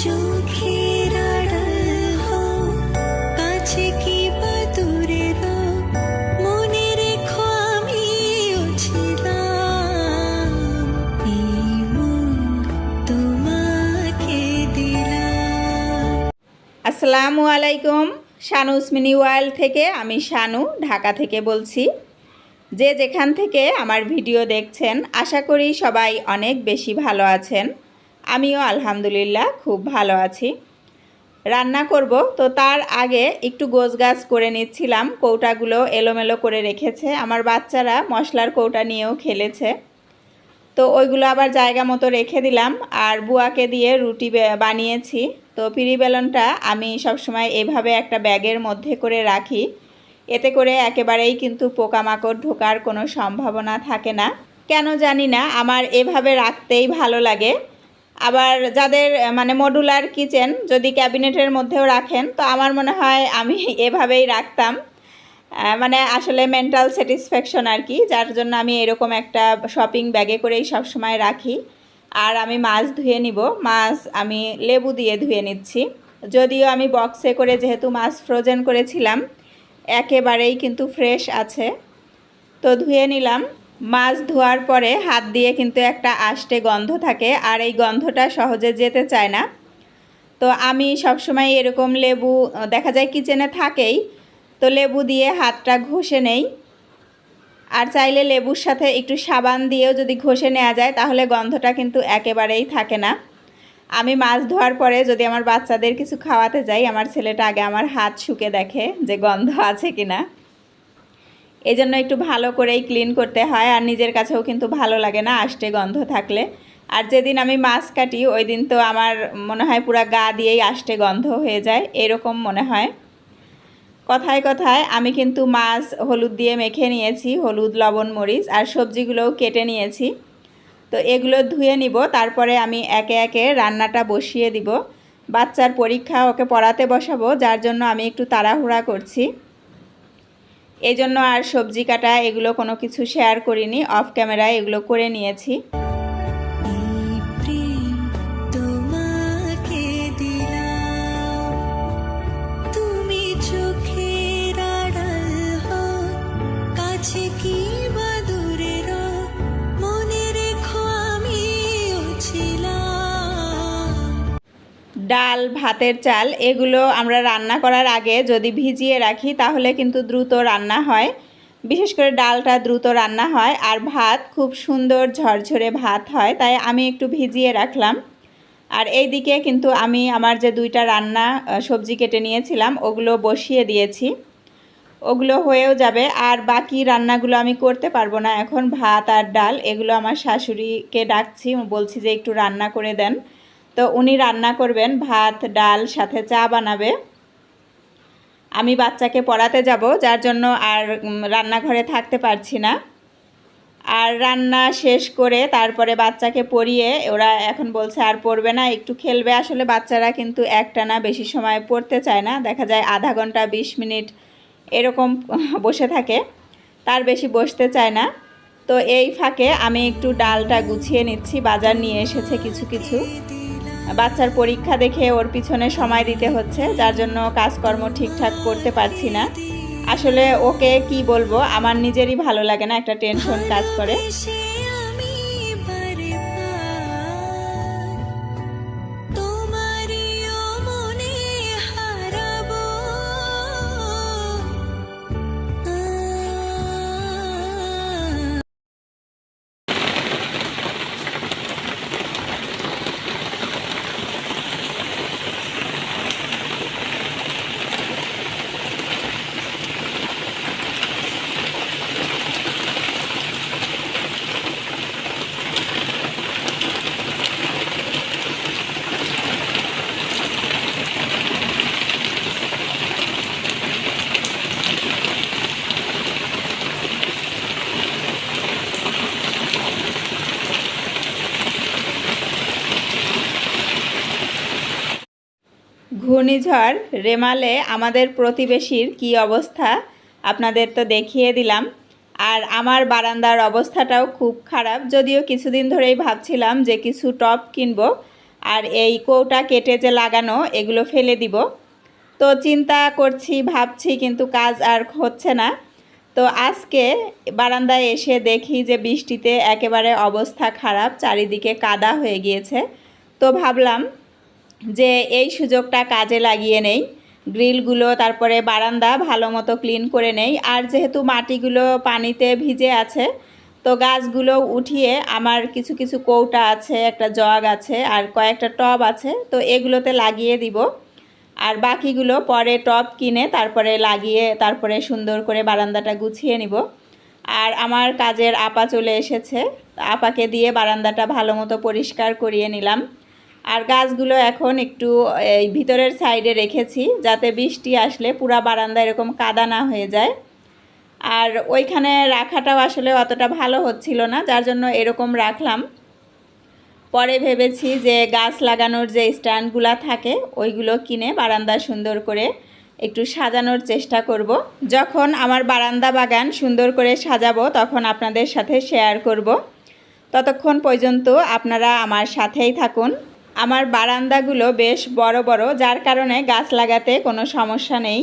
কাছে আসসালামু আলাইকুম শানুস মিনি ওয়ার্ল্ড থেকে, আমি শানু, ঢাকা থেকে বলছি। যে যেখান থেকে আমার ভিডিও দেখছেন, আশা করি সবাই অনেক বেশি ভালো আছেন। আমিও আলহামদুলিল্লাহ খুব ভালো আছি। রান্না করব, তো তার আগে একটু গোছ গাছ করে নিচ্ছিলাম, কৌটাগুলো এলোমেলো করে রেখেছে। আমার বাচ্চারা মশলার কৌটা নিয়েও খেলেছে। তো ওইগুলো আবার জায়গা মতো রেখে দিলাম, আর বুয়াকে দিয়ে রুটি বানিয়েছি। তো পিরি বেলনটা আমি সবসময় এভাবে একটা ব্যাগের মধ্যে করে রাখি। এতে করে একেবারেই কিন্তু পোকামাকড় ঢোকার কোনো সম্ভাবনা থাকে না। কেন জানি না, আমার এভাবে রাখতেই ভালো লাগে। আবার যাদের মানে মডুলার কিচেন যদি ক্যাবিনেটের মধ্যেও রাখেন, তো আমার মনে হয় আমি এভাবেই রাখতাম। মানে আসলে মেন্টাল স্যাটিসফ্যাকশন আর কি, যার জন্য আমি এরকম একটা শপিং ব্যাগে করেই সবসময় রাখি। আর আমি মাছ ধুয়ে নিব, মাছ আমি লেবু দিয়ে ধুয়ে নিচ্ছি। যদিও আমি বক্সে করে যেহেতু মাছ ফ্রোজেন করেছিলাম, একেবারেই কিন্তু ফ্রেশ আছে। তো ধুয়ে নিলাম। মাছ ধোয়ার পরে হাত দিয়ে কিন্তু একটা আষ্টে গন্ধ থাকে, আর এই গন্ধটা সহজে যেতে চায় না। তো আমি সবসময় এরকম লেবু, দেখা যায় কিচেনে থাকেই, তো লেবু দিয়ে হাতটা ঘষে নেই। আর চাইলে লেবুর সাথে একটু সাবান দিয়েও যদি ঘষে নেওয়া যায়, তাহলে গন্ধটা কিন্তু একেবারেই থাকে না। আমি মাছ ধোয়ার পরে যদি আমার বাচ্চাদের কিছু খাওয়াতে যাই, আমার ছেলেটা আগে আমার হাত শুকে দেখে যে গন্ধ আছে কিনা। এই জন্য একটু ভালো করেই ক্লিন করতে হয় আর নিজের কাছেও কিন্তু ভালো লাগে না আষ্টে গন্ধ থাকলে। আর যেদিন আমি মাছ কাটি, ওই দিন তো আমার মনে হয় পুরা গা দিয়েই আষ্টে গন্ধ হয়ে যায়, এরকম মনে হয়। কথায় কথায় আমি কিন্তু মাছ হলুদ দিয়ে মেখে নিয়েছি, হলুদ, লবণ, মরিচ আর সবজিগুলোও কেটে নিয়েছি। তো এগুলো ধুয়ে নিব, তারপরে আমি একে একে রান্নাটা বসিয়ে দিব। বাচ্চার পরীক্ষা ওকে পড়াতে বসাবো, যার জন্য আমি একটু তাড়াহুড়া করছি। এই জন্য আর সবজি কাটা এগুলো কোনো কিছু শেয়ার করিনি অফ ক্যামেরায় এগুলো করে নিয়েছি। ডাল, ভাতের চাল, এগুলো আমরা রান্না করার আগে যদি ভিজিয়ে রাখি তাহলে কিন্তু দ্রুত রান্না হয়। বিশেষ করে ডালটা দ্রুত রান্না হয় আর ভাত খুব সুন্দর ঝরঝরে ভাত হয়, তাই আমি একটু ভিজিয়ে রাখলাম। আর এইদিকে কিন্তু আমি আমার যে দুইটা রান্না সবজি কেটে নিয়েছিলাম, ওগুলো বসিয়ে দিয়েছি। ওগুলো হয়েও যাবে, আর বাকি রান্নাগুলো আমি করতে পারব না। এখন ভাত আর ডাল, এগুলো আমার শাশুড়িকে ডাকছি, বলছি যে একটু রান্না করে দেন। তো উনি রান্না করবেন ভাত, ডাল, সাথে চা বানাবে। আমি বাচ্চাকে পড়াতে যাব, যার জন্য আর রান্নাঘরে থাকতে পারছি না। আর রান্না শেষ করে তারপরে বাচ্চাকে পড়িয়ে ওরা এখন বলছে আর পড়বে না, একটু খেলবে। আসলে বাচ্চারা কিন্তু একটানা বেশি সময় পড়তে চায় না। দেখা যায় আধা ঘণ্টা, বিশ মিনিট এরকম বসে থাকে, তার বেশি বসতে চায় না। তো এই ফাঁকে আমি একটু ডালটা গুছিয়ে নিচ্ছি, বাজার নিয়ে এসেছে কিছু কিছু। বাচ্চার পরীক্ষা দেখে ওর পিছনে সময় দিতে হচ্ছে, যার জন্য কাজকর্ম ঠিকঠাক করতে পারছি না। আসলে ওকে কি বলব, আমার নিজেরই ভালো লাগে না একটা টেনশন কাজ করে। ঘূর্ণিঝড় রেমালে আমাদের প্রতিবেশীর কি অবস্থা? আপনাদের তো দেখিয়ে দিলাম। আর আমার বারান্দার অবস্থাটাও খুব খারাপ। যদিও কিছুদিন ধরেই ভাবছিলাম যে কিছু টপ কিনবো আর এই কৌটা কেটে যে লাগানো, এগুলো ফেলে দিব। তো চিন্তা করছি, ভাবছি, কিন্তু কাজ আর হচ্ছে না। তো আজকে বারান্দায় এসে দেখি যে বৃষ্টিতে একেবারে অবস্থা খারাপ, চারিদিকে কাদা হয়ে গিয়েছে। তো ভাবলাম যে এই সুযোগটা কাজে লাগিয়ে নেই। গ্রিলগুলো, তারপরে বারান্দা ভালো মতো ক্লিন করে নেই। আর যেহেতু মাটিগুলো পানিতে ভিজে আছে, তো গাছগুলো উঠিয়ে আমার কিছু কিছু কৌটা আছে, একটা জগ আছে, আর কয়েকটা টব আছে, তো এগুলোতে লাগিয়ে দিব। আর বাকিগুলো পরে টব কিনে তারপরে লাগিয়ে তারপরে সুন্দর করে বারান্দাটা গুছিয়ে নিব। আর আমার কাজের আপা চলে এসেছে। আপাকে দিয়ে বারান্দাটা ভালো মতো পরিষ্কার করিয়ে নিলাম। আর গাছগুলো এখন একটু, এই ভিতরের সাইডে রেখেছি যাতে বৃষ্টি আসলে পুরা বারান্দা এরকম কাদা না হয়ে যায়। আর ওইখানে রাখাটাও আসলে অতটা ভালো হচ্ছিল না, যার জন্য এরকম রাখলাম। পরে ভেবেছি যে গাছ লাগানোর যে স্ট্যান্ডগুলো থাকে, ওইগুলো কিনে বারান্দা সুন্দর করে একটু সাজানোর চেষ্টা করব। যখন আমার বারান্দা বাগান সুন্দর করে সাজাবো, তখন আপনাদের সাথে শেয়ার করব। ততক্ষণ পর্যন্ত আপনারা আমার সাথেই থাকুন। আমার বারান্দাগুলো বেশ বড় বড় যার কারণে গাছ লাগাতে কোনো সমস্যা নেই।